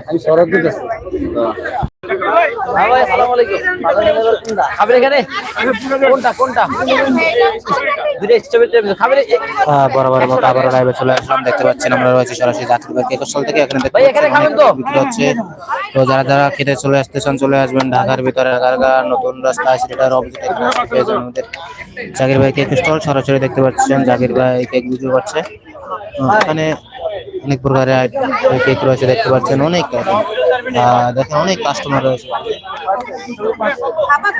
আমি সরব দিতেছি। খাবেন এখানে? কোনটা কোনটা? দুটো এক্সট্রা খাবেন আহ, বরাবরের মতো আবারও লাইভে চলে আসলাম। দেখতে পাচ্ছেন আমরা রয়েছি সরাসরি থেকে এখানে দেখতে ভাই, এখানে খাবেন তো? বিক্রি হচ্ছে। তো যারা যারা খেতে চলে আসতে চান চলে আসবেন ঢাকার ভিতরে। ঢাকার নতুন রাস্তা সেটার অপোজিট আমাদের জাকির ভাই কেক স্টল সরাসরি দেখতে পাচ্ছেন। জাকির ভাই কেক বুঝতে আহ, এখানে অনেক প্রকারের কেক রয়েছে দেখতে পাচ্ছেন অনেক। দেখেন অনেক কাস্টমার রয়েছে।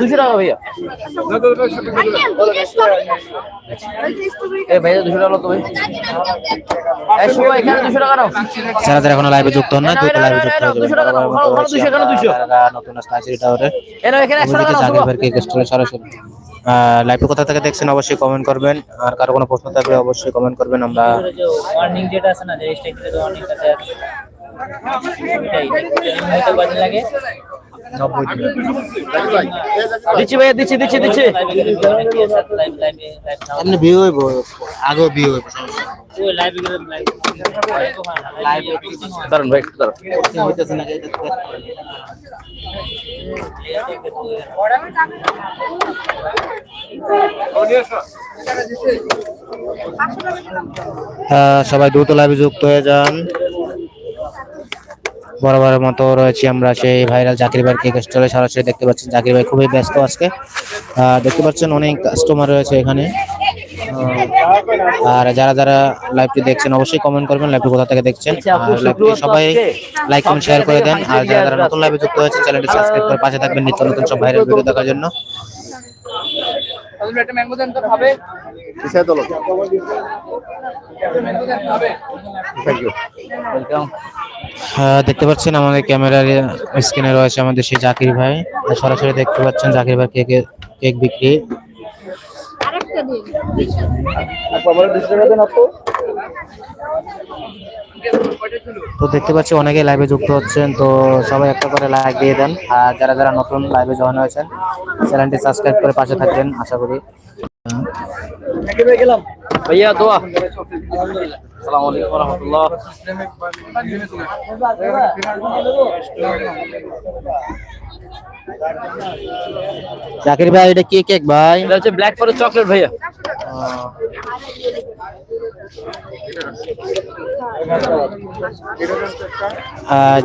দুশো টাকা ভাইয়া। যারা যারা এখনও লাইভে যুক্ত হন না দ্রুত লাইভে হয়ে নতুন আছে জাকির। কেক স্টলে সরাসরি। লাইভে কোথা থেকে দেখছেন অবশ্যই কমেন্ট করবেন। আর কারও কোনো প্রশ্ন থাকলে অবশ্যই কমেন্ট করবেন। আমরা লাগে। নব্বই দিচ্ছি ভাইয়া দিচ্ছি দিচ্ছি দিচ্ছি। এমনি ভিউ হইব আগেও হইব ভাই হইতেছে না সবাই দ্রুত লাইভে যুক্ত হয়ে যান। বরাবরের মতো রয়েছি আমরা সেই ভাইরাল জাকির ভাই কেক স্টলে সরাসরি দেখতে পাচ্ছেন। জাকির ভাই খুবই ব্যস্ত আজকে। দেখতে পাচ্ছেন অনেক কাস্টমার রয়েছে এখানে। আর যারা যারা লাইভটি দেখছেন অবশ্যই কমেন্ট করবেন লাইভটি কোথা থেকে দেখছেন। আর লাইভটি সবাই লাইক কমেন্ট শেয়ার করে দেন। আর যারা যারা নতুন লাইভে যুক্ত হয়েছে চ্যানেলটি সাবস্ক্রাইব করে পাশে থাকবেন নিত্য নতুন সব ভাইরাল ভিডিও দেখার জন্য। দেখতে পাচ্ছেন আমাদের ক্যামেরার স্ক্রিনে রয়েছে আমাদের সেই জাকির ভাই। সরাসরি দেখতে পাচ্ছেন জাকির ভাই কেক কেক বিক্রি। তো দেখতে পাচ্ছি অনেকে লাইভে যুক্ত হচ্ছেন তো সবাই একটা করে লাইক দিয়ে দেন। আর যারা যারা নতুন লাইভে জয়েন হয়েছেন চ্যানেলটি সাবস্ক্রাইব করে পাশে থাকবেন আশা করি। ভাইয়া দোয়া। আসসালামু আলাইকুম রহমতুল্লাহ। জাকির ভাই এটা কি কেক ভাই? এটা হচ্ছে ব্ল্যাক ফরেস্ট চকলেট ভাইয়া।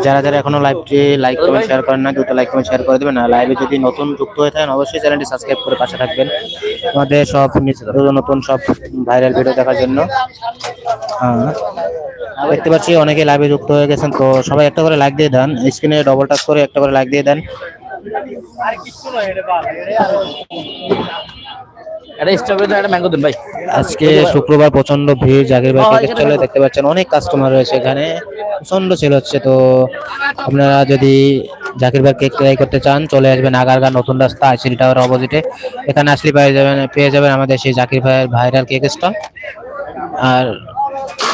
যারা যারা এখনও লাইভটি লাইক কমেন্ট শেয়ার করেন না দুটো লাইক কমেন্ট শেয়ার করে দেবেন। আর লাইভে যদি নতুন যুক্ত হয়ে থাকেন অবশ্যই চ্যানেলটি সাবস্ক্রাইব করে পাশে থাকবেন। আমাদের সব নতুন সব ভাইরাল ভিডিও দেখার জন্য। দেখতে পাচ্ছি অনেকে লাইভে যুক্ত হয়ে গেছেন তো সবাই একটা করে লাইক দিয়ে দেন স্ক্রিনে ডবল টাচ করে একটা করে লাইক দিয়ে দেন। আজকে শুক্রবার প্রচণ্ড ভিড় জাকির ভাই চলে দেখতে পাচ্ছেন অনেক কাস্টমার রয়েছে এখানে প্রচণ্ড সেল হচ্ছে তো আপনারা যদি জাকির ভাই কেক ট্রাই করতে চান চলে আসবেন আগারগা নতুন রাস্তা আইসিডি টাওয়ার অপোজিটে এখানে আসলে পেয়ে যাবেন পেয়ে যাবেন আমাদের সেই জাকির ভাইয়ের ভাইরাল কেক স্টল আর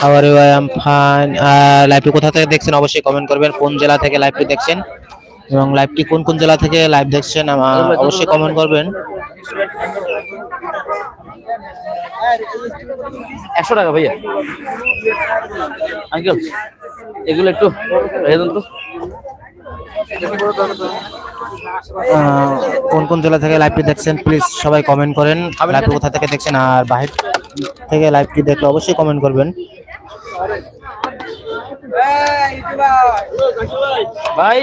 আবার আই এম ফাইন লাইভটি কোথা থেকে দেখছেন অবশ্যই কমেন্ট করবেন। কোন জেলা থেকে লাইভটি দেখছেন? এবং লাইভটি কোন কোন জেলা থেকে লাইভ দেখছেন অবশ্যই কমেন্ট করবেন। একশো টাকা ভাইয়া। আঙ্কেল এগুলো একটু তো। কোন কোন জেলা থেকে লাইভটি দেখছেন প্লিজ সবাই কমেন্ট করেন। লাইভটি কোথা থেকে দেখছেন আর বাহির থেকে লাইভটি দেখলে অবশ্যই কমেন্ট করবেন। ভাই।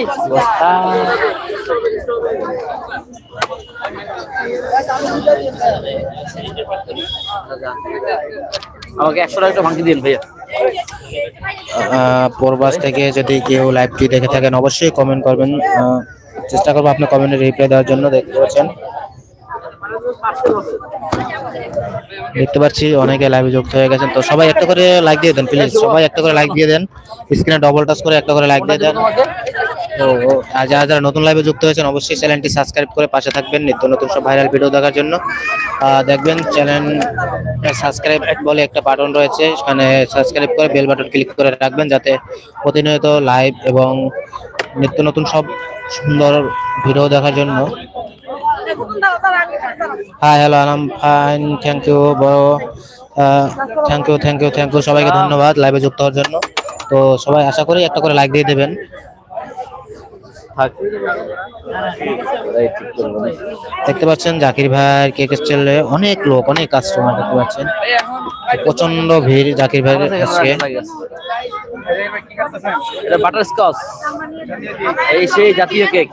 আমাকে একশো টাকা একটু ভাঙি দিন ভাইয়া। পূর্বাস থেকে যদি কেউ লাইভটি দেখে থাকেন অবশ্যই কমেন্ট করবেন। চেষ্টা করব আপনার কমেন্টে রিপ্লাই দেওয়ার জন্য দেখতে পাচ্ছেন। দেখতে পাচ্ছি অনেকে লাইভে যুক্ত হয়ে গেছেন। তো সবাই একটা করে লাইক দিয়ে দেন প্লিজ সবাই একটা করে লাইক দিয়ে দেন। স্ক্রিনে ডবল টাচ করে একটা করে লাইক দিয়ে দেন। তো যারা যারা নতুন লাইভে যুক্ত হয়েছেন, অবশ্যই চ্যানেলটি সাবস্ক্রাইব করে পাশে থাকবেন নিত্য নতুন সব ভাইরাল ভিডিও দেখার জন্য। দেখবেন চ্যানেল সাবস্ক্রাইব বলে একটা বাটন রয়েছে। সেখানে সাবস্ক্রাইব করে বেল বাটন ক্লিক করে রাখবেন যাতে প্রতিনিয়ত লাইভ এবং নিত্য নতুন সব সুন্দর ভিডিও দেখার জন্য hi hello Anam fine thank you বড় thank you thank you thank you সবাইকে ধন্যবাদ লাইভে যুক্ত হওয়ার জন্য। তো সবাই আশা করি একটা করে লাইক দিয়ে দেবেন। থাক। দেখতে পাচ্ছেন জাকির ভাইয়ের কেক স্টলে অনেক লোক অনেক কাস্টমার দেখতে পাচ্ছেন। প্রচণ্ড ভিড় জাকির ভাইয়ের আজকে। এটা বাটার স্কচ এই সেই জাতীয় কেক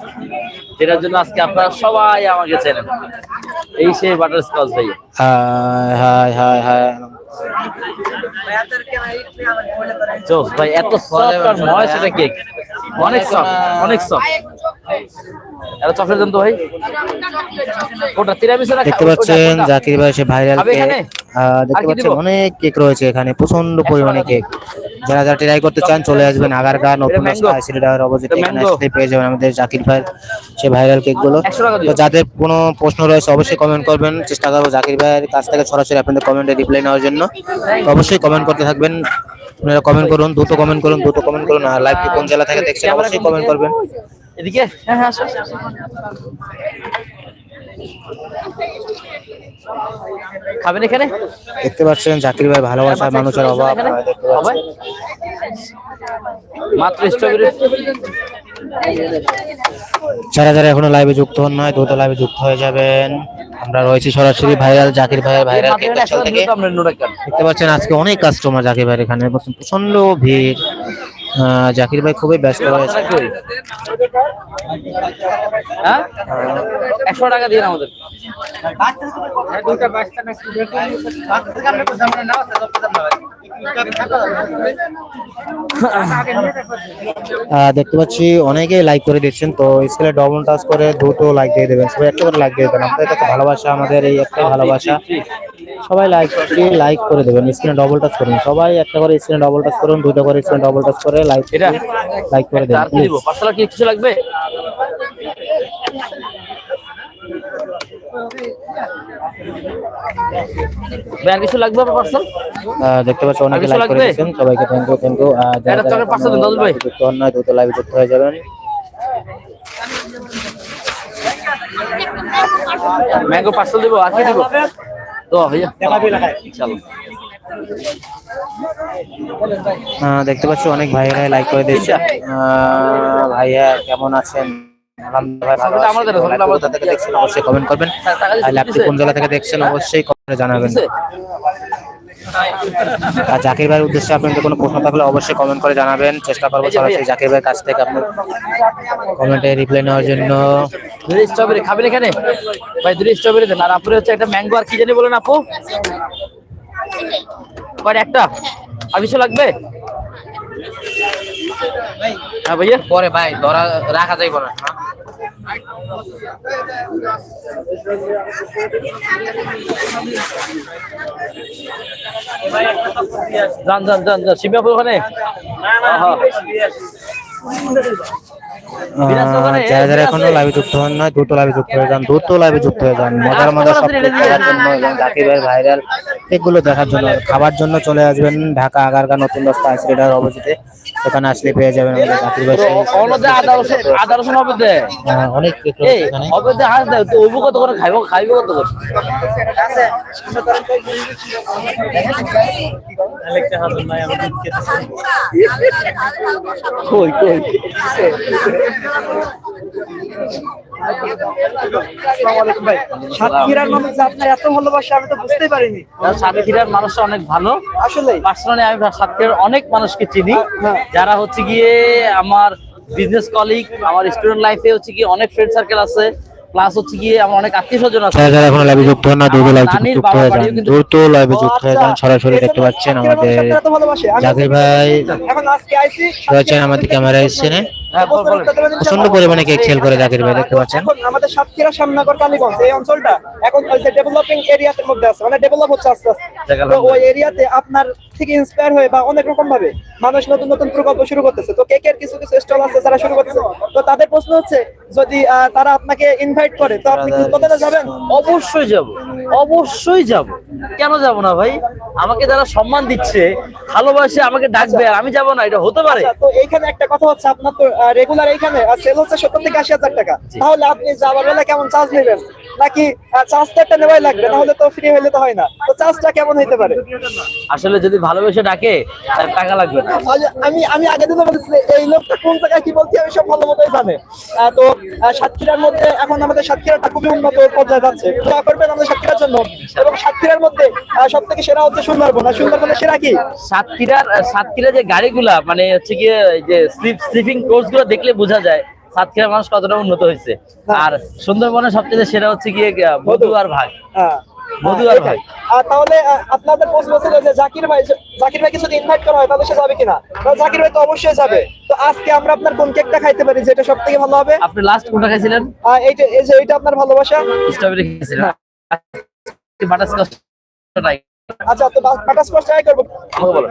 যেটার জন্য আজকে আপনারা সবাই আমাকে চেনেন। এই সেই বাটার স্কচ ভাই হাই হাই হাই ভাই এত সফট আর ময় এটা কেক অনেক সফট অনেক সফট এটা চকলেট দেন তো ভাই। ওটা তিরামিসু রাখা দেখতে পাচ্ছেন জাকির ভাই সে ভাইরাল কেক দেখতে পাচ্ছেন অনেক কেক রয়েছে এখানে প্রচণ্ড পরিমাণে কেক যারা যারা ট্রাই করতে চান চলে আসবেন আগারগাঁ নতুন রাস্তা mango? আইসিডিডার অপোজিট এখানে? পেয়ে যাবেন আমাদের জাকির ভাই সে ভাইরাল কেকগুলো। 100 টাকা দিও। তো যাদের কোনো প্রশ্ন রয়েছে অবশ্যই কমেন্ট করবেন। চেষ্টা করব জাকির ভাইয়ের কাছ থেকে সরাসরি আপনাদের কমেন্টে রিপ্লাই নেওয়ার জন্য। অবশ্যই কমেন্ট করতে থাকবেন। আপনারা কমেন্ট করুন দ্রুত কমেন্ট করুন দ্রুত কমেন্ট করুন। আর লাইভটি কোন জেলা থেকে দেখছেন অবশ্যই কমেন্ট করবেন। এদিকে? হ্যাঁ হ্যাঁ আসো। খাবেন এখানে? দেখতে পাচ্ছেন জাকির ভাই ভালোবাসার মানুষের অভাব। এখানে? আহ, দেখতে হবে? পাচ্ছেন। মাত্র স্ট্রবেরি যারা যারা এখনও লাইভে যুক্ত হন নয় দ্রুত লাইভে যুক্ত হয়ে যাবেন। আমরা রয়েছি সরাসরি ভাইরাল জাকির ভাইয়ের ভাইরাল দেখতে পাচ্ছেন আজকে অনেক কাস্টমার জাকির ভাইয়ের এখানে। প্রচণ্ড ভিড়। জাকির ভাই খুবই ব্যস্ত রয়েছে। হ্যাঁ? একশো টাকা দিন আমাদের দেখতে পাচ্ছি অনেকেই লাইক করে দিচ্ছেন তো স্কেলে ডবল টাচ করে দুটো লাইক দিয়ে দেবেন। সবাই একটা করে লাইক দিয়ে দেবেন। আমাদের কাছে ভালোবাসা আমাদের এই একটা ভালোবাসা সবাই লাইক দিয়ে লাইক করে দেবেন স্ক্রিনে ডবল টাচ করুন। সবাই একটা করে স্ক্রিনে ডবল টাচ করুন দুটো করে স্ক্রিনে ডবল টাচ করে লাইক? লাইক করে দেবেন পার্সেল কি কিছু লাগবে? আর কিছু লাগবে পার্সেল দেখতে পাচ্ছি অনেকে লাইক করে? দিচ্ছেন সবাইকে থ্যাংক ইউ থ্যাংক ইউ একটা চকলেট পার্সেল দিন, দাদুল ভাই। যুক্ত হন নয় দ্রুত লাইভে যুক্ত হয়ে যাবেন। ম্যাঙ্গো পার্সেল দিব আর কি দিব? তো ভাইয়া চলো দেখতে পাচ্ছি অনেক ভাইয়েরা লাইক করে দিচ্ছে আহ, ভাইয়া কেমন আছেন? দেখছেন অবশ্যই কমেন্ট করবেন। দিছে? কোন জেলা থেকে দেখছেন অবশ্যই কমেন্টে জানাবেন? আর জাকির ভাইয়ের উদ্দেশ্যে আপনাদের কোনো প্রশ্ন থাকলে অবশ্যই কমেন্ট করে জানাবেন। চেষ্টা করব সরাসরি জাকির ভাইয়ের কাছ থেকে আপনার কমেন্টে রিপ্লাই নেওয়ার জন্য। দুটো স্ট্রবেরি খাবেন এখানে? ভাই দুটো স্ট্রবেরি দেন। আর আপুরে হচ্ছে একটা ম্যাঙ্গো আর কি জানি বলেন আপু? কয়টা? একটা? আর কিছু লাগবে? হ্যাঁ ভাইয়া? পরে ভাই ধরা রাখা যাইব না। যান যান যান যান। শিবি ওখানে। যারা যারা এখনও। লাইভে যুক্ত হন না দ্রুত লাইভে যুক্ত হয়ে যান দ্রুত লাইভে যুক্ত হয়ে যান। মজার মজার সব দেখার জন্য ভাইয়ের ভাইরাল এগুলো দেখার জন্য খাবার জন্য চলে আসবেন ঢাকা আগারগা নতুন রাস্তা আইসিডার অবস্থিতে ওখানে আসলে পেয়ে যাবেন আমাদের জাকির ভাই। আদা রসুন হবে দে অনেক কেক এই হবে দে হাস দে তো ওইবু কত করে খাইবো খাইবো কত করে? কই কই? সাতক্ষীরার মানুষ আপনার এত ভালোবাসে আমি তো বুঝতেই পারিনি। সাতক্ষীরার মানুষটা অনেক ভালো। আসলে? পার্সোনালি আমি সাতক্ষীরার অনেক মানুষকে চিনি। যারা হচ্ছে গিয়ে আমার বিজনেস কলিগ আমার স্টুডেন্ট লাইফে হচ্ছে গিয়ে অনেক ফ্রেন্ড সার্কেল আছে। প্লাস হচ্ছে গিয়ে আমার অনেক আত্মীয় স্বজন আছে। যারা এখনও লাইভে যুক্ত হন না দ্রুত লাইভে যুক্ত হয়ে যান দ্রুত লাইভে যুক্ত হয়ে যান সরাসরি দেখতে পাচ্ছেন আমাদের জাকির ভাই। এখন আজকে আইছি রয়েছেন আমাদের ক্যামেরা স্ক্রিনে হ্যাঁ প্রচণ্ড পরিমাণে কেক সেল করে জাকির ভাই দেখতে পাচ্ছেন। এখন আমাদের সাতক্ষীরা সামনাগর কালীগঞ্জ এই অঞ্চলটা এখন ডেভেলপিং এরিয়াতে মধ্যে আছে মানে ডেভেলপ হচ্ছে আস্তে আস্তে। ওই এরিয়াতে আপনার থেকে ইন্সপায়ার হয়ে বা অনেক রকম ভাবে মানুষ নতুন নতুন প্রকল্প শুরু করতেছে। তো কেকের কিছু কিছু স্টল আছে যারা শুরু করতেছে? তো তাদের প্রশ্ন হচ্ছে যদি তারা আপনাকে ইনভাইট করে তো আপনি কি কতটা যাবেন? অবশ্যই যাব অবশ্যই যাব। কেন যাব না ভাই? আমাকে যারা সম্মান দিচ্ছে ভালোবাসে আমাকে ডাকবে আর আমি যাব না এটা হতে পারে। আচ্ছা, তো এইখানে একটা কথা হচ্ছে আপনার তো রেগুলার এইখানে সেল হচ্ছে সত্তর থেকে আশি হাজার টাকা। তাহলে আপনি যাওয়ার বেলা কেমন চার্জ নেবেন? নাকি চার্জ তো একটা নেওয়াই লাগবে? না হলে তো ফ্রি হইলে তো হয় না। তো চার্জটা কেমন হইতে পারে? আসলে যদি ভালোবেসে ডাকে তাহলে টাকা লাগবে না। আমি আমি আগের দিনে বলেছিলাম এই লোকটা কোন জায়গায় কি বলতে হবে সব ভালো মতোই জানে তো সাতক্ষীরার মধ্যে এখন আমাদের সাতক্ষীরাটা খুবই উন্নত পর্যায়ে যাচ্ছে। দোয়া করবেন আমাদের সাতক্ষীরার জন্য। এবং সাতক্ষীরার মধ্যে সব থেকে সেরা হচ্ছে সুন্দরবন। আর সুন্দরবনের সেরা কি? সাতক্ষীরার সাতক্ষীরা যে গাড়িগুলা মানে হচ্ছে গিয়ে যে স্লিপ স্লিপিং কোর্সগুলো দেখলে বোঝা যায় সাতক্ষীরার মানুষ কতটা উন্নত হয়েছে। আর সুন্দরবনের সবচেয়ে সেরা হচ্ছে গিয়ে মধু। আর ভাগ। হ্যাঁ। মধু হ্যাঁ, আর। ভাই। তাহলে আপনাদের যে জাকির ভাই জাকির যদি ইনভাইট করা হয় তাহলে সে যাবে কিনা? জাকির ভাই তো অবশ্যই যাবে। তো আজকে আমরা আপনার কোন কেকটা খাইতে পারি যেটা সব থেকে ভালো হবে? আপনি লাস্ট কোনটা খাইছিলেন? এইটা এই যে এইটা আপনার ভালোবাসা? স্ট্রবেরি বাটারস্কচ আচ্ছা তো বাটার স্কচ ট্রাই করব। আমাকে বলো।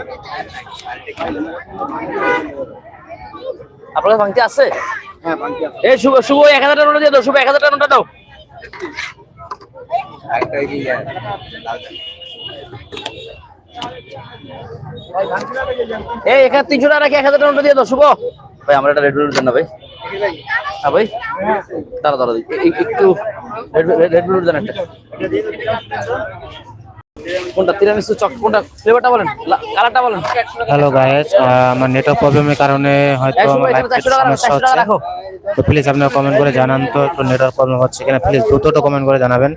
আপনার কাছে ভাঙতি আছে। এই শুভ শুভ এক হাজার টাকা নোট দিয়ে দাও শুভ এক হাজার টাকা নোটটা দাও। এই এখানে তিনশো টাকা রাখি এক হাজার টাকা দিয়ে দাও শুভ। ভাই আমরা রেড দেন না ভাই। হ্যাঁ ভাই। দাঁড়া দাঁড়া রেড দেন একটা। কোনটা? তিরামিসু চক কোনটা? ফ্লেভারটা বলেন। কালারটা বলেন। হ্যালো গাইস আমার নেটওয়ার্ক প্রবলেমের কারণে হয়তো আমার সমস্যা হচ্ছে। তো প্লিজ আপনারা কমেন্ট করে জানান তো একটু নেটওয়ার্ক প্রবলেম হচ্ছে কিনা? প্লিজ দ্রুত কমেন্ট করে জানাবেন।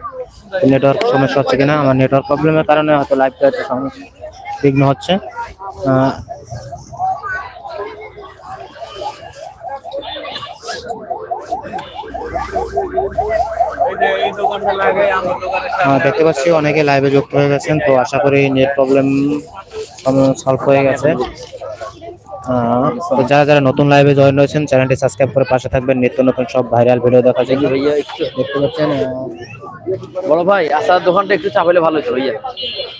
নেটওয়ার্ক সমস্যা হচ্ছে কিনা? আমার নেটওয়ার্ক প্রবলেমের কারণে হয়তো লাইভটা একটু সমস্যা বিঘ্ন হচ্ছে। দেখতে পাচ্ছি অনেকে লাইভে যুক্ত হয়ে গেছেন, তো আশা করি নেট প্রবলেম সলভ হয়ে গেছে। তো যারা যারা নতুন লাইভে জয়েন হয়েছেন চ্যানেলটি সাবস্ক্রাইব করে পাশে থাকবেন। নিত্য নতুন সব ভাইরাল ভিডিও দেখা যায় দেখতে পাচ্ছেন বড় ভাই আসার দোকানটা একটু চাপ হলে ভালো হতো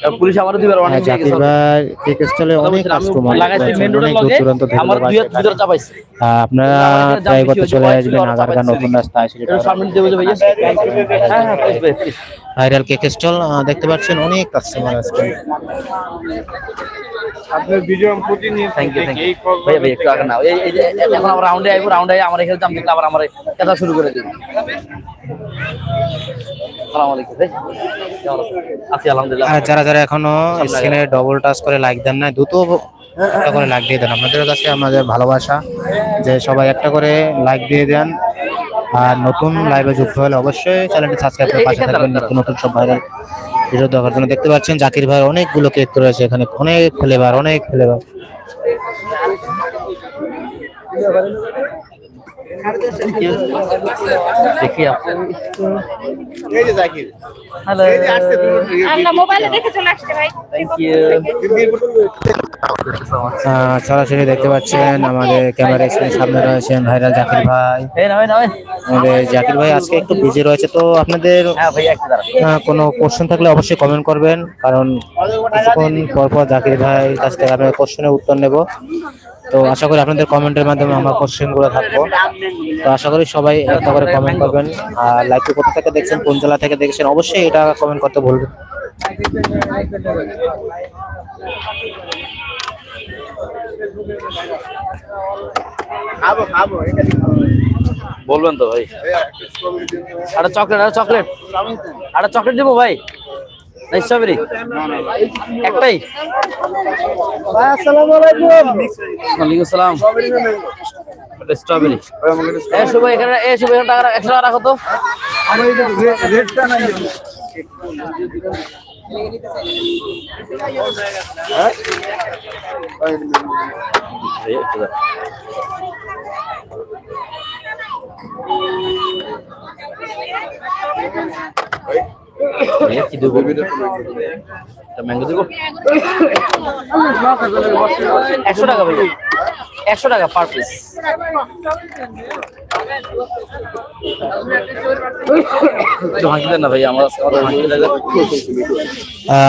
কারণ পুলিশ আমারও অনেক হ্যাঁ, জাকির ভাই কেক স্টলে অনেক কাস্টমার লাগাইছি মেন রোডের লগে আমার দুই ভিতরে চাপাইছে আপনারা ট্রাই করতে চলে আসবেন আগারগা নতুন। রাস্তা আছে সামনে ভাইয়া। হ্যাঁ হ্যাঁ ভাই, ভাইরাল কেক স্টল দেখতে পাচ্ছেন অনেক কাস্টমার আছে আপনার ভিডিও প্রতিনিয়ত you. দেখি, এই কল ভাইয়া, ভাইয়া, একটু আগে নাও। এই- এই এখন আমরা রাউন্ডে আইবো, রাউন্ডে আইয়ে আমার এখানে দাম দেখলে আবার আমার কথা শুরু করে দিবে। আসসালামু আলাইকুম, ভাই। আছি, আলহামদুলিল্লাহ। যারা যারা এখনও স্ক্রিনে ডবল টাচ করে লাইক দেন না দ্রুত একটা করে লাইক দিয়ে দেন আপনাদের কাছে আমাদের ভালোবাসা যে সবাই একটা করে লাইক দিয়ে দেন আর নতুন লাইভে যুক্ত হলে অবশ্যই চ্যানেলটি সাবস্ক্রাইব করে পাশে থাকবেন নতুন নতুন সব ভাইরাল দেখতে পাচ্ছেন জাকির ভাই অনেকগুলো কেক রয়েছে এখানে। অনেক ফ্লেভার অনেক ফ্লেভার দেখি আমরা. আহ, সরাসরি দেখতে পাচ্ছেন আমাদের ক্যামেরা স্ক্রিনের সামনে রয়েছেন ভাইরাল জাকির ভাই। আমাদের জাকির ভাই আজকে একটু বিজি রয়েছে তো আপনাদের হ্যাঁ কোনো কোশ্চেন থাকলে অবশ্যই কমেন্ট করবেন কারণ কিছুক্ষণ পর পর জাকির ভাই কাছ থেকে আপনার কোশ্চেনের উত্তর নেব। তো আশা করি আপনাদের কমেন্টের মাধ্যমে আমার কোশ্চেনগুলো থাকব। তো আশা করি সবাই একটা করে কমেন্ট করবেন। আর লাইভটি কোথা থেকে দেখছেন, কোন জেলা থেকে দেখছেন, অবশ্যই এটা কমেন্ট করতে ভুলবেন বলবেন তো ভাই। একটা চকলেট একটা চকলেট একটা চকলেট দিব ভাই। স্ট্রবেরি একটাই। ভাই আসসালামু। আলাইকুম ওয়ালাইকুম আসসালাম স্ট্রবেরি এ শুভ এখানে এ শুভ এখানে টাকা রাখ- একশো টাকা রাখো তো। রেটটা নাই ভাইয়া, কি দেবো ম্যাঙ্গো দেবো একশো টাকা ভাই একশো টাকা পার পিস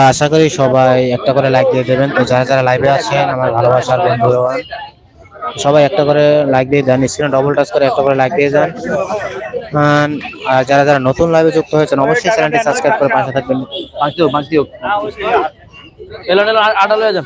আশা করি সবাই একটা করে লাইক দিয়ে দেবেন। তো যারা যারা লাইভে আছেন আমার ভালোবাসার বন্ধু সবাই একটা করে লাইক দিয়ে দেন স্ক্রিনে ডবল টাচ করে একটা করে লাইক দিয়ে যান। আর যারা যারা নতুন লাইভে যুক্ত হয়েছেন অবশ্যই চ্যানেলটি সাবস্ক্রাইব করে পাশে থাকবেন। ভাঙতি হোক এলো এলো যান।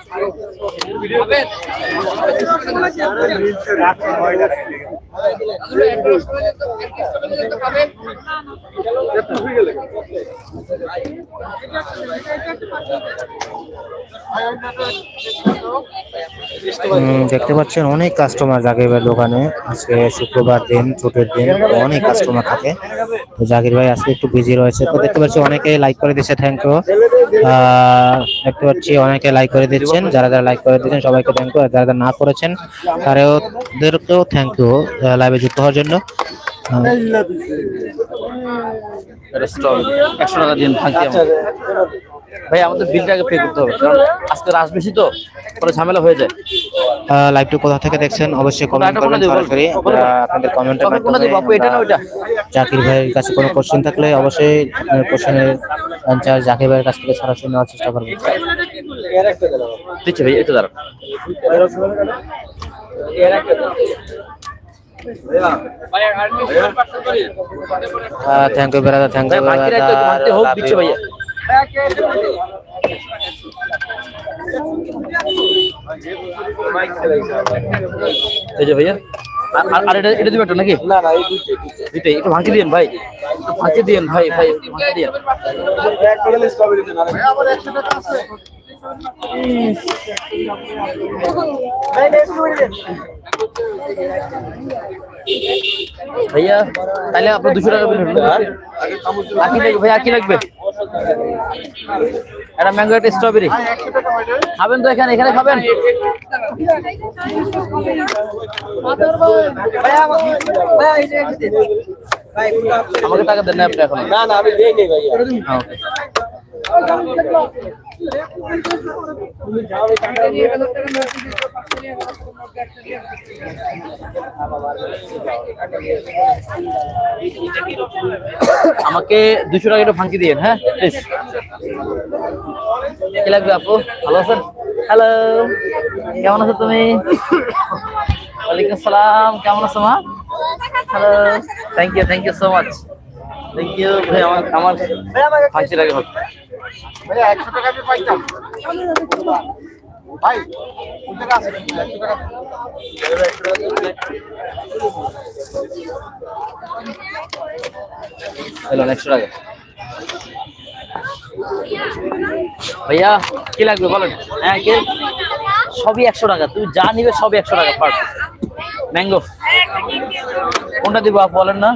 দেখতে পাচ্ছেন অনেক কাস্টমার জাকির ভাই দোকানে। আজকে শুক্রবার দিন, ছুটির দিন, অনেক কাস্টমার থাকে। তো জাকির ভাই আজকে একটু বিজি রয়েছে। তো দেখতে পাচ্ছি অনেকে লাইক করে দিচ্ছে থ্যাংক ইউ দেখতে পাচ্ছি অনেকে লাইক করে দিচ্ছেন যারা যারা লাইক করে দিচ্ছেন সবাইকে থ্যাংক ইউ আর যারা যারা না করেছেন তারাওদেরকেও থ্যাংক ইউ লাইভে যুক্ত হওয়ার জন্য একশো টাকা দিন। ভাই আমাদের বিলটাকে পে করতে হবে কারণ আজকে রাস বেশি তো পরে ঝামেলা হয়ে যায়। লাইভটি কোথা থেকে দেখছেন? অবশ্যই কমেন্ট করবেন সরাসরি আপনাদের কমেন্টের? আপু, এটা না ওইটা? জাকির ভাইয়ের কাছে কোনো কোশ্চেন থাকলে অবশ্যই আপনার কোশ্চেনের অ্যান্সার জাকির ভাইয়ের কাছ থেকে সরাসরি নেওয়ার চেষ্টা করবেন দিচ্ছি ভাই এটা দাঁড়ান। থ্যাংক ইউ ব্রাদার থ্যাংক ভাই ইউ বাকি রাখতে ভাঙতে হোক দিচ্ছে ভাইয়া। এই যে ভাইয়া আর- আর- আর এটা এটা দিবে একটা নাকি? না না এই দুইটাই দুইটাই। একটু ভাঙতে দিন ভাই একটু ভাঙতে দিন ভাই ভাই একটু ভাঙতে দিন ভাইয়া তাহলে আপনার দুশো টাকা বিল আকি লাগবে? ভাই আকি লাগবে? একটা ম্যাঙ্গো একটা স্ট্রবেরি খাবেন তো এখানে এখানে খাবেন? আমাকে টাকা দেন না আপনি এখন না না আমি দেই নেই ভাই হ্যাঁ. আমাকে দুশো টাকা একটু ফাঁকি দিন হ্যাঁ? প্লিজ কি লাগবে আপু? ভালো আছেন? হ্যালো কেমন আছো তুমি? ওয়ালাইকুম আসসালাম কেমন আছো মা? Hello thank you thank you so much thank you আমার আমার ফাঁকি লাগে ভাইয়া হলো একশো টাকা ভাইয়া, কি লাগবে বলেন? হ্যাঁ কে? সবই একশো টাকা। তুমি যা নিবে সবই একশো টাকা পার ম্যাঙ্গো কোনটা দিব বলেন না?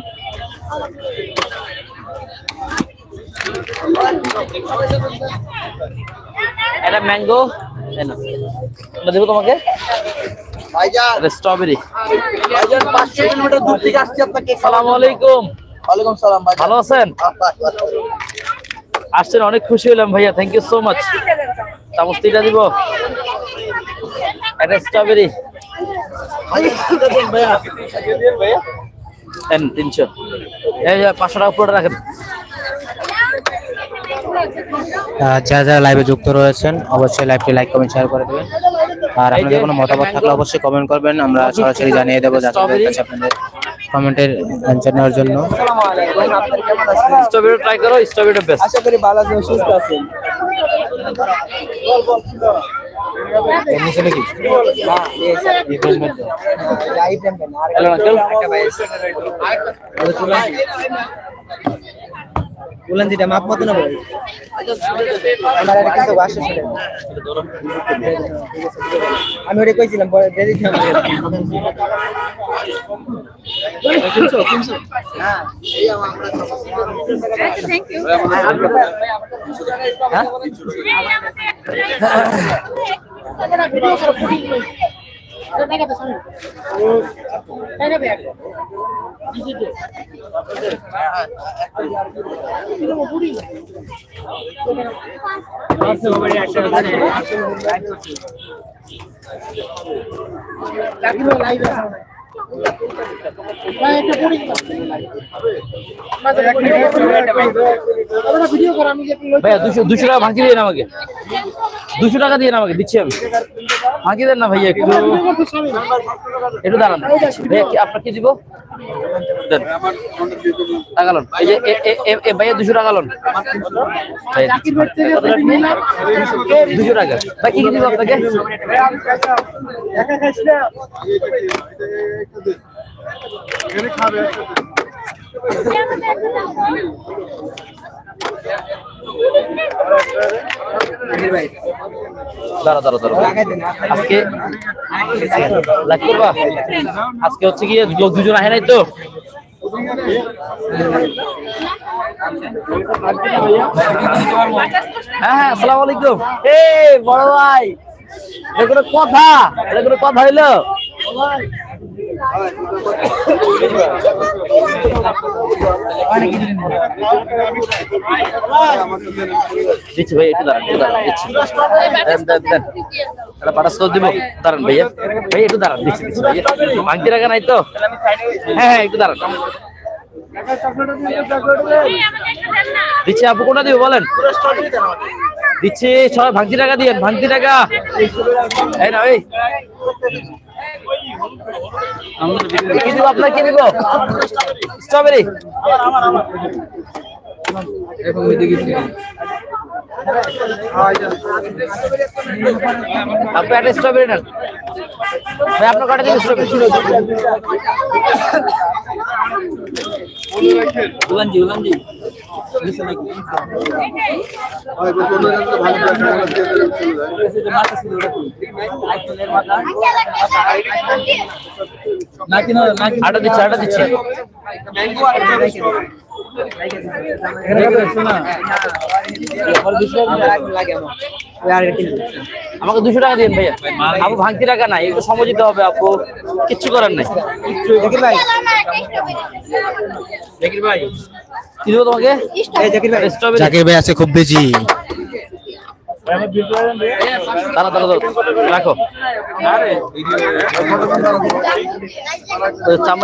এটা ম্যাঙ্গো কোনটা দেবো তোমাকে। স্ট্রবেরি ভালো আছেন? আসছেন অনেক খুশি হলাম ভাইয়া। থ্যাংক ইউ সো মাচ চামচ তিনটা দিব একটা স্ট্রবেরি তিনশো। এই পাঁচশো টাকা পুরোটা রাখেন। যারা যারা লাইভে যুক্ত রয়েছেন অবশ্যই লাইভটি লাইক কমেন্ট শেয়ার করে দেবেন আর আপনাদের কোনো মতামত থাকলে অবশ্যই কমেন্ট করবেন আমরা সরাসরি জানিয়ে দেবো ভাইয়ের কাছে আপনাদের কমেন্টের অ্যান্সার নেওয়ার জন্য আসসালামু আলাইকুম আপনি কেমন আছেন স্ট্রবেরি ট্রাই করো স্ট্রবেরিটা বেস্ট আশা করি ভালো আছেন সুস্থ আছেন এমনি ছিল কি হ্যাঁ বললেন যেটা মাপ মতো না ভাই আমার এটা কিন্তু বাসা ছিল আমি ওটা কইছিলাম পরে দিয়ে দিতে হবে। হ্যাঁ? দুশো টাকা ভাঙি দিয়ে আমাকে। দুশো টাকা দিয়ে আমাকে দিচ্ছি আমি। ফাঁকি দেন না ভাইয়া একটু একটু দাঁড়ান। ভাইয়া কি আপনার কি দিব? টাকালন এই ভাইয়া দুশো টাকালন দুশো টাকা। ভাই কি কি দিব আপনাকে? আজকে হচ্ছে গিয়ে লোক দুজন আহে নাই তো। হ্যাঁ হ্যাঁ আসসালামু আলাইকুম। এ বড় ভাই কথা? এটা কথা হইল? একটু দাঁড়ান দিচ্ছি। রাখা নাই তো? হ্যাঁ হ্যাঁ একটু দাঁড়ান। দিচ্ছি, আপু, কোনটা দিব বলেন? দিচ্ছি, সবাই ভাঙতি টাকা দিয়ে ভাঙতি টাকা। এই না কি দিব আপনার কি দিব স্ট্রবেরি আপনি একটা স্ট্রবেরি নেন। ভাই আপনার কটা দিন স্ট্রবেরি উলানজি উলানজি আটা দিচ্ছি আটা দিচ্ছি আমাকে দুশো টাকা দিন ভাইয়া। আপু ভাঙতি টাকা নাই একটু সময় দিতে হবে আপু কিচ্ছু করার নাই। কি দেবো তোমাকে? জাকির ভাই। আছে খুব বেশি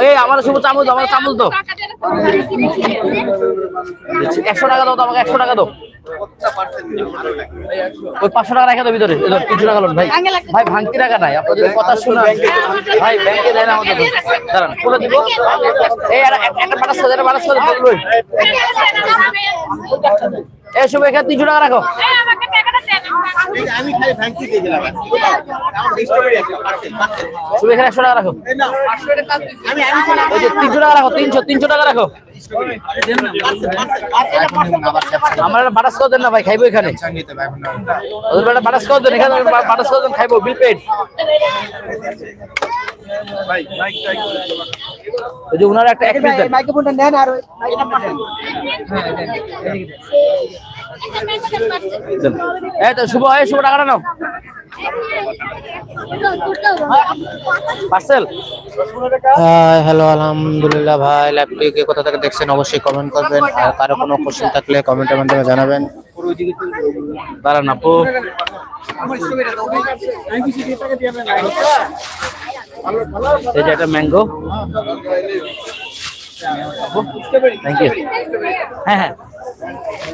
এই, আমার শুভ চামচ আমার চামচ দাও। একশো টাকা দাও তো আমাকে, একশো টাকা দাও। ওই পাঁচশো টাকা রেখে দাও ভিতরে। তিনশো টাকা লোন, ভাই। ভাই টাকা নাই। কথা শুনুন, ভাই, ব্যাংকে দেয় না আমাদের এই, শুভ, এখানে তিনশো টাকা রাখো। আমি খালি দিয়ে দিলাম শুভ এখানে একশো টাকা রাখো। ওই যে তিনশো টাকা রাখো তিনশো তিনশো টাকা রাখো। আমার একটা বাটাস করে দেন না ভাই খাইবো এখানে। ওদের একটা বাটাস করে দেন এখানে বা- বাটাস করে দেন খাইবো বিল পেড ওই যে ওনার একটা এক মাইক্রোফোনটা নেন আর। এই তো শুভ, এই শুভ টাকাটা নাও। পার্সেল হ্যালো আলহামদুলিল্লাহ ভাই লাইভটিকে কোথা থেকে দেখছেন অবশ্যই কমেন্ট করবেন। আর কারও কোনো কোশ্চেন থাকলে কমেন্টের মাধ্যমে জানাবেন। দাঁড়ান আপু। এই যে একটা ম্যাঙ্গো থ্যাংক ইউ হ্যাঁ হ্যাঁ।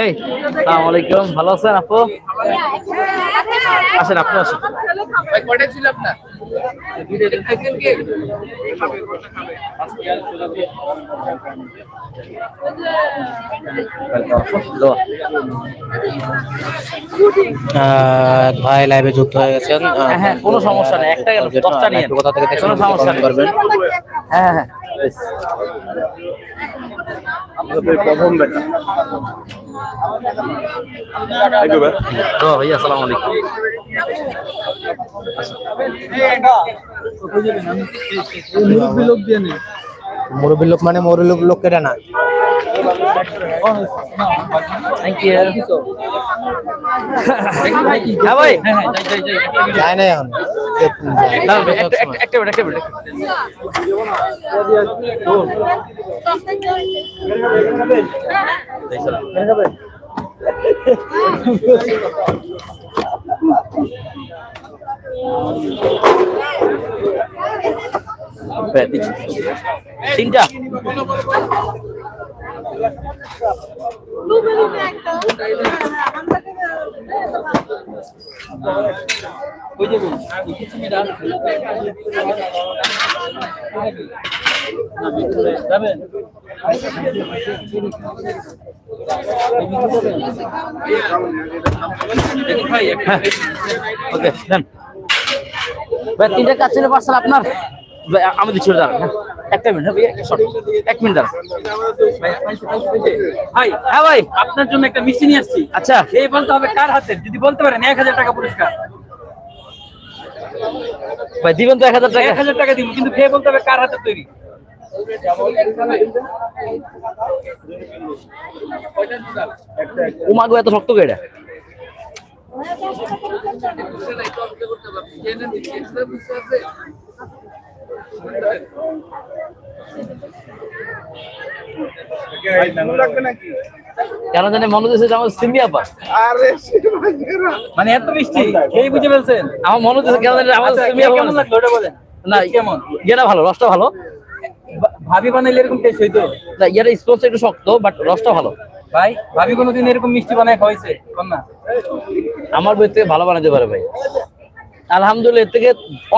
এই আসসালামু আলাইকুম। ভালো আছেন আপু? আসেন আপনি আসেন। ভাই লাইভে যুক্ত হয়ে গেছেন। হ্যাঁ, কোনো সমস্যা নেই, একটা গেল, দশটা নিয়ে কোথা থেকে কোনো সমস্যা নেই। করবেন। হ্যাঁ হ্যাঁ। তো ভাইয়া আসসালামু আলাইকুম। মুরব্বী লোক মানে মুরব্বী লোক লোক কেটে না থ্যাংক ইউ হ্যাঁ ভাই। যায় না এখন। দাঁড়ান মিনিট। হ্যাঁ, ওকে তিনটা কাজ ছিল পার্সেল আপনার আমি দিচ্ছি দাঁড়ান। একটা মিনিট হ্যাঁ ভাইয়া, short। এক মিনিট দাঁড়ান। ভাই হ্যাঁ ভাই আপনার জন্য একটা মিষ্টি নিয়ে আসছি। আচ্ছা। এই বলতে হবে কার হাতে যদি বলতে পারেন এক হাজার টাকা পুরস্কার। ভাই দিবেন তো এক হাজার টাকা। এক হাজার টাকা দিব কিন্তু খেয়ে বলতে হবে কার হাতে তৈরি। উমাগো এত শক্ত এটা। কেন জানি মনে হচ্ছে আমার সিমি আপা। মানে এত মিষ্টি খেয়ে বুঝে ফেলছেন? আমার মনে হচ্ছে কেন জানি আমার আচ্ছা, সিমি খেয়ে আপা। কেমন লাগল ওটা বলেন? না কেমন? ইয়েটা ভালো রসটা ভালো। ভাবি বানাইলে এরকম টেস্ট হইতো না ইয়েটা স্পঞ্জ একটু শক্ত বাট রসটা ভালো। ভাই ভাবি কোনোদিন এরকম মিষ্টি বানায় খাওয়াইছে? না? আমার বই থেকে ভালো বানাতে পারে ভাই। আলহামদুলিল্লাহ এর থেকে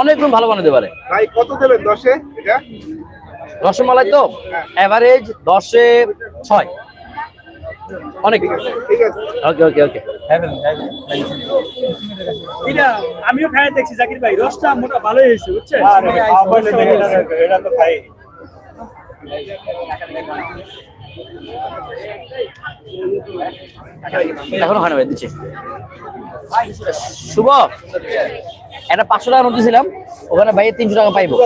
অনেক গুণ ভালো বানাতে পারে। ভাই কত দেবেন দশে? এটা? রসমালাই তো এভারেজ দশে ছয়। অনেক। ঠিক আছে ওকে ওকে ওকে আমিও খাই দেখছি জাকির ভাই। রসটা মোটা ভালোই হয়েছে বুঝছেন? এটা তো খাই। এখনও হয় না ভাই, দিচ্ছি। শুভ। একটা পাঁচশো টাকার মধ্যে ছিলাম ওখানে ভাই তিনশো টাকা পাইবো।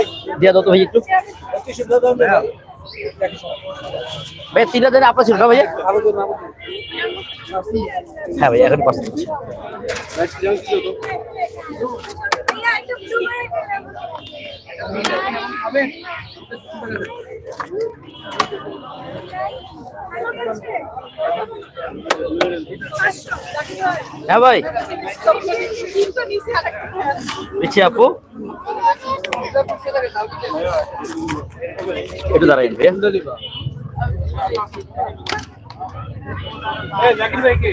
দিয়া দাও তো ভাই একটু। ভাই তিন হাজার আপনার ছিল না ভাইয়া হ্যাঁ ভাই এখন হ্যাঁ ভাই। দিচ্ছি আপু। একটু দাঁড়াই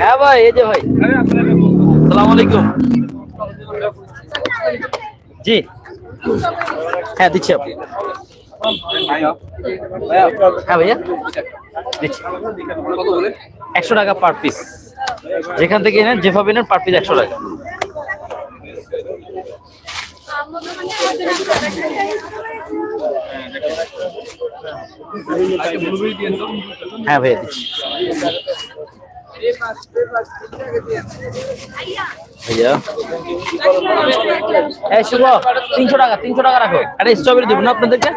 হ্যাঁ ভাই, এই যে ভাই। সালাম আলাইকুম। জি। হ্যাঁ দিচ্ছি আপু। হ্যাঁ ভাইয়া। একশো টাকা পার পিস যেখান থেকে নেন, যেভাবে নেন পার পিস একশো টাকা। হ্যাঁ ভাইয়া, দিচ্ছি। শুভ তিনশো টাকা তিনশো টাকা রাখো। একটা স্ট্রবেরি দেবো না আপনাদেরকে?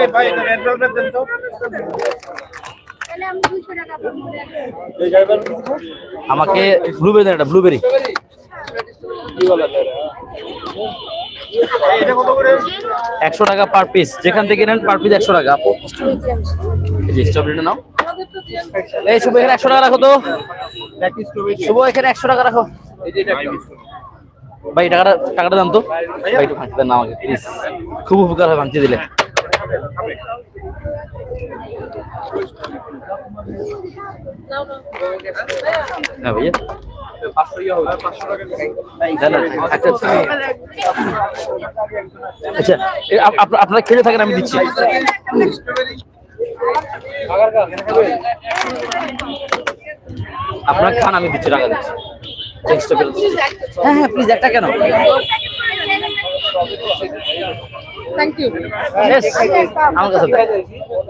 এই ভাই এটা রেড ভেলভেট দেন তো। তাহলে আমি দুশো টাকা পাবো। আমাকে ব্লুবেরি দেন একটা ব্লুবেরি একশো টাকা পার পিস যেখান থেকে নেন পার পিস একশো টাকা। নাও। এই শুভ, এখানে একশো টাকা রাখো তো। শুভ, এখানে একশো টাকা রাখো। ভাই, টাকাটা টাকাটা দাম তো। ভাই, একটু ভাঙতে দেন আমাকে প্লিজ খুব উপকার হয় ভাঙতে দিলে। হ্যাঁ ভাইয়া। আচ্ছা আপ- আপ- আপনারা খেলে থাকেন আমি দিচ্ছি। আপনারা খান আমি দিচ্ছি টাকা দিচ্ছি। হ্যাঁ হ্যাঁ প্লিজ একটা কেন? You. আমার কাছে।